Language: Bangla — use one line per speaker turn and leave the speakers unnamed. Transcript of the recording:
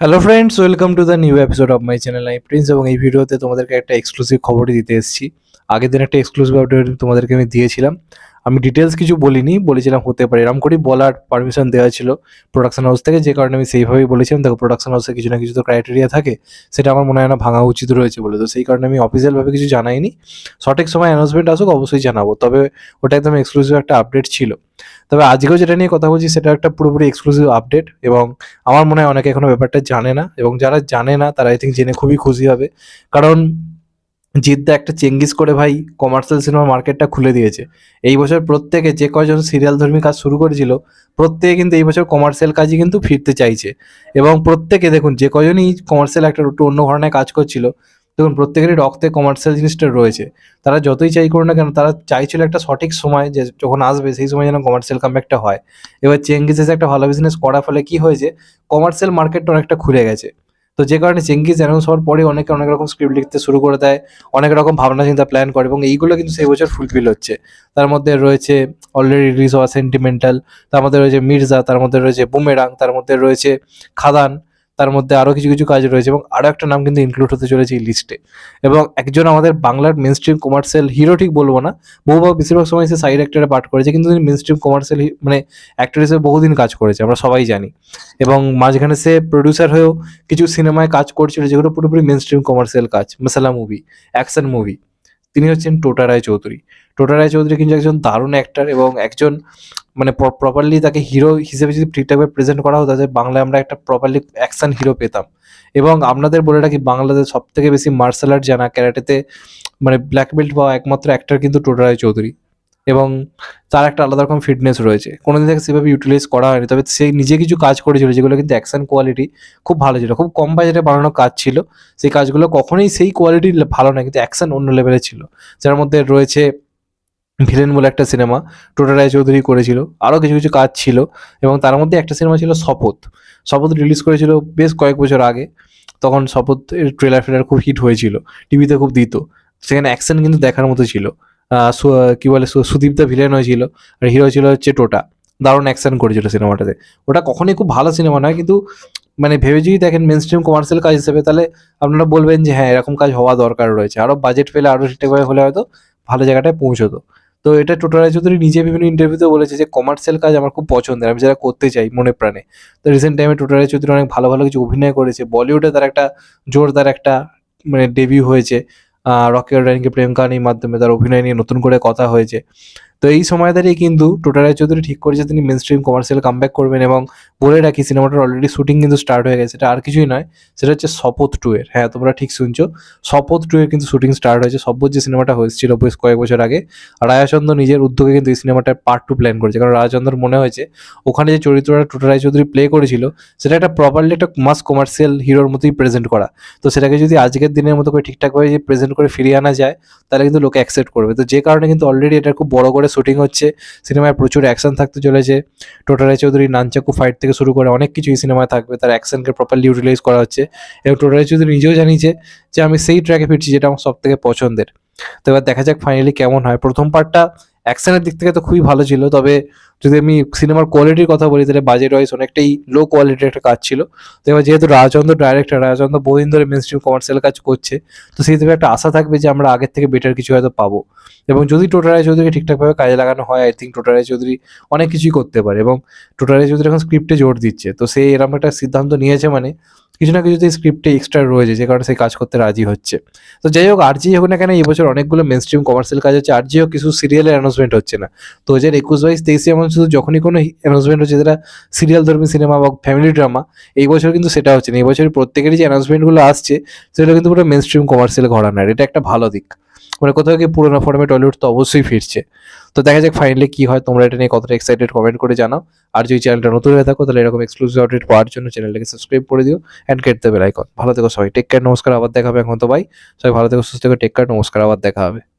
Hello friends welcome to the new episode of my channel I Prince এবং এই ভিডিওতে তোমাদেরকে একটা এক্সক্লুসিভ খবরই দিতে এসেছি। আগের দিন একটা এক্সক্লুসিভ আপডেট তোমাদেরকে আমি দিয়েছিলাম। আমি ডিটেলস কিছু বলিনি, বলেছিলাম হতে পারে। এরকম করেই বলার পারমিশন দেওয়া ছিল প্রোডাকশন হাউস থেকে, যে কারণে আমি সেইভাবেই বলেছিলাম, দেখো প্রোডাকশন হাউসে কিছু না কিছু তো ক্রাইটেরিয়া থাকে, সেটা আমার মনে হয় না ভাঙা উচিত রয়েছে বলে। তো সেই কারণে আমি অফিসিয়ালভাবে কিছু জানাইনি। সঠিক সময় অ্যানাউন্সমেন্ট আসুক, অবশ্যই জানাব। তবে ওটা একদম এক্সক্লুসিভ একটা আপডেট ছিল। তবে আজকেও যেটা নিয়ে কথা বলছি, সেটা একটা পুরোপুরি এক্সক্লুসিভ আপডেট এবং আমার মনে হয় অনেকে এখনও ব্যাপারটা জানে না এবং যারা জানে না, তারা আই থিঙ্ক জেনে খুবই খুশি হবে। কারণ জিদ্দা একটা চেঙ্গিস করে ভাই কমার্শিয়াল সিনেমা মার্কেটটা খুলে দিয়েছে। এই বছর প্রত্যেকে যে কয়জন সিরিয়াল ধর্মী কাজ শুরু করেছিল, প্রত্যেকে কিন্তু এই বছর কমার্শিয়াল কাজই কিন্তু ফিরতে চাইছে। এবং প্রত্যেকে দেখুন, যে কয়জনই কমার্শিয়াল একটা একটু অন্য ধরনের কাজ করছিল, দেখুন প্রত্যেকেরই রক্তে কমার্শিয়াল জিনিসটা রয়েছে। তারা যতই চাই করুন না কেন, তারা চাইছিল একটা সঠিক সময় যে যখন আসবে, সেই সময় যেন কমার্শিয়াল কামব্যাকটা হয়। এবার চেঙ্গিস এসে একটা ভালো বিজনেস করার ফলে কি হয়েছে কমার্শিয়াল মার্কেটটা অনেকটা খুলে গেছে। তো যে কারণে চেঙ্গিস অ্যানাউন্স হওয়ার পরে অনেকে অনেক রকম স্ক্রিপ্ট লিখতে শুরু করে দেয়, অনেক রকম ভাবনা চিন্তা প্ল্যান করে এবং এইগুলো কিন্তু সেই বছর ফুলফিল হচ্ছে। তার মধ্যে রয়েছে অলরেডি রিলিজ হওয়া সেন্টিমেন্টাল তার মধ্যে রয়েছে মির্জা তার মধ্যে রয়েছে বুমেরাং তার মধ্যে রয়েছে খাদান তার মধ্যে আরও কিছু কিছু কাজ রয়েছে এবং আরও একটা নাম কিন্তু ইনক্লুড হতে চলেছে এই লিস্টে এবং একজন আমাদের বাংলার মেন স্ট্রিম কমার্শিয়াল হিরো ঠিক বলব না, বহুবার বেশিরভাগ সময় সে সাইড অ্যাক্টরে পাঠ করেছে, কিন্তু তিনি মেন স্ট্রিম কমার্শিয়াল মানে অ্যাক্টর হিসেবে বহুদিন কাজ করেছে, আমরা সবাই জানি। এবং মাঝখানে সে প্রডিউসার হয়েও কিছু সিনেমায় কাজ করছিল যেগুলো পুরোপুরি মেন স্ট্রিম কমার্শিয়াল কাজ, মশালা মুভি অ্যাকশন মুভি তিনি হচ্ছেন টোটা রায় চৌধুরী টোটা রায় চৌধুরী কিন্তু একজন দারুণ অ্যাক্টার এবং একজন মানে প্রপারলি তাকে হিরো হিসেবে যদি ঠিকঠাকভাবে প্রেজেন্ট করা হতো, তাহলে বাংলায় আমরা একটা প্রপারলি অ্যাকশন হিরো পেতাম। এবং আপনাদের বলে রাখি বাংলাদেশ সব থেকে বেশি মার্শাল আর্ট জানা ক্যারাটেতে মানে ব্ল্যাক বেল্ট পাওয়া একমাত্র অ্যাক্টার কিন্তু টোটা রায় চৌধুরী এবং তার একটা আলাদা রকম ফিটনেস রয়েছে। কোনোদিন থেকে সেভাবে ইউটিলাইজ করা হয়নি, তবে সে নিজে কিছু কাজ করেছিল যেগুলো কিন্তু অ্যাকশন কোয়ালিটি খুব ভালো ছিল। খুব কম বাজেটে বানানো কাজ ছিল, সেই কাজগুলো কখনোই সেই কোয়ালিটি ভালো না কিন্তু অ্যাকশন অন্য লেভেলে ছিল। যার মধ্যে রয়েছে ভিলেন বলে একটা সিনেমা টোটা রায় চৌধুরী করেছিল, আরও কিছু কিছু কাজ ছিল এবং তার মধ্যে একটা সিনেমা ছিল শপথ শপথ রিলিজ করেছিল বেশ কয়েক বছর আগে, তখন শপথ ট্রেলার ফ্রেলার খুব হিট হয়েছিল টিভিতে খুব দিত, সেখানে অ্যাকশন কিন্তু দেখার মতো ছিল। কি বলে, সু- সুদীপ দা ভিলেন হয়েছিল আর হিরো ছিল হচ্ছে টোটা। দারুণ অ্যাকশন করেছিল সিনেমাটাতে ওটা কখনোই খুব ভালো সিনেমা নয়, কিন্তু মানে ভেবে যদি দেখেন মেন স্ট্রিম কমার্শিয়াল কাজ হিসেবে, তাহলে আপনারা বলবেন যে হ্যাঁ এরকম কাজ হওয়া দরকার রয়েছে। আরও বাজেট পেলে আরও ঠিকঠাকভাবে হলে হয়তো ভালো জায়গাটায় পৌঁছতো। তো এটা টোটা রায় চৌধুরী নিজে বিভিন্ন ইন্টারভিউতে বলেছে যে কমার্শিয়াল কাজ আমার খুব পছন্দের, আমি যারা করতে চাই মনে প্রাণে। তো রিসেন্ট টাইমে টোটা রায় চৌধুরী অনেক ভালো ভালো কিছু অভিনয় করেছে। বলিউডে তার একটা জোরদার একটা মানে ডেবিউ হয়েছে। রকি রানিকে প্রেম কাহিনীর মাধ্যমে তার অভিনয় নিয়ে নতুন করে কথা হয়েছে। তো এই সময় দাঁড়িয়ে কিন্তু টোটা রায় চৌধুরী ঠিক করেছে তিনি মেন স্ট্রিম কমার্শিয়াল কামব্যাক করবেন এবং বলে রাখি সিনেমাটার অলরেডি শুটিং কিন্তু স্টার্ট হয়ে গেছে। এটা আর কিছুই নয়, সেটা হচ্ছে শপথ টু এর। হ্যাঁ তোমরা ঠিক শুনছো। শপথ টু এর কিন্তু শুটিং স্টার্ট হয়েছে। সব্বর যে সিনেমাটা হয়েছিল বেশ কয়েক বছর আগে আর রায়াচন্দ্র নিজের উদ্যোগে কিন্তু এই সিনেমাটার পার্ট টু প্ল্যান করেছে। কারণ রায়াচন্দ্র মনে হয়েছে, ওখানে যে চরিত্রটা টোটা রায় চৌধুরী প্লে করেছিল, সেটা একটা প্রপারলি একটা মাস কমার্শিয়াল হিরোর মতোই প্রেজেন্ট করা। তো সেটাকে যদি আজকের দিনের মতো করে ঠিকঠাকভাবে যদি প্রেজেন্ট করে ফিরিয়ে আনা যায়, তাহলে কিন্তু লোকে অ্যাকসেপ্ট করবে। তো যে কারণে কিন্তু অলরেডি এটা খুব বড় করে শুটিং হচ্ছে। সিনেমায় প্রচুর অ্যাকশন থাকতে চলেছে। টোটা চৌধুরী নানচাকু ফাইট থেকে শুরু করে অনেক কিছু এই সিনেমায় থাকবে। তার অ্যাকশনকে প্রপারলি ইউটিলাইজ করা হচ্ছে। এবং টোটা চৌধুরী নিজেও জানিয়েছে যে, আমি সেই ট্র্যাকে ফিরছি যেটা আমার সব থেকে পছন্দের। তো এবার দেখা যাক ফাইনালি কেমন হয়। প্রথম পার্টটা অ্যাকশনের দিক থেকে তো খুবই ভালো ছিল, তবে যদি আমি সিনেমার কোয়ালিটির কথা বলি, তাহলে বাজেট ওয়াইজ অনেকটাই লো কোয়ালিটির একটা কাজ ছিল। তো এবার যেহেতু রাজচন্দ্র ডাইরেক্টর রাজচন্দ্র বহুদিন ধরে মেন স্ট্রিম কমার্শিয়াল কাজ করছে, তো সেই হিসেবে একটা আশা থাকবে যে আমরা আগের থেকে বেটার কিছু হয়তো পাবো। এবং যদি টোটা রায় চৌধুরীকে ঠিকঠাকভাবে কাজে লাগানো হয় আই থিঙ্ক টোটা রায় চৌধুরী অনেক কিছুই করতে পারে এবং টোটা রায় চৌধুরী এখন স্ক্রিপ্টে জোর দিচ্ছে। তো সে এরকম একটা সিদ্ধান্ত নিয়েছে মানে কিছু না কিছু স্ক্রিপ্টে এক্সট্রা রয়েছে, যে কারণে সে কাজ করতে রাজি হচ্ছে। তো যাই হোক, আর জি হোক না কেন, এই বছর অনেকগুলো মেন স্ট্রিম কমার্শিয়াল কাজ হচ্ছে, আর জি হোক কিছু সিরিয়ালের অ্যানাউন্সমেন্ট হচ্ছে না। তো হাজার একুশ বাইশ তেইশে এমন শুধু যখনই কোনো অ্যানাউন্সমেন্ট হচ্ছে, যেটা সিরিয়াল ধর্মী সিনেমা বা ফ্যামিলি ড্রামা এই বছর কিন্তু সেটা হচ্ছে না। এই বছর প্রত্যেকেরই যে অ্যানাউন্সমেন্টগুলো আসছে সেটা কিন্তু পুরো মেন স্ট্রিম কমার্শিয়াল ঘরানার এটা একটা ভালো দিক। মানে কোথাও গিয়ে পুরোনো ফর্মে টলিউড তো অবশ্যই ফিরছে। তো দেখা যাক ফাইনালি কি হয়। তোমরা এটা নিয়ে কতটা এক্সাইটেড কমেন্ট করে জানাও। আর যদি চ্যানেলটা নতুন হয়ে থাকো, তাহলে এরকম এক্সক্লুসিভ আপডেট পাওয়ার জন্য চ্যানেলটাকে সাবস্ক্রাইব করে দিও অ্যান্ড গেট দেবে বেল আইকন ভালো থেকো সবাই। টেক কেয়ার নমস্কার, আবার দেখা হবে এখন তো ভাই। সবাই ভালো থেকো, সুস্থ থেকো টেক কেয়ার নমস্কার, আবার দেখা হবে।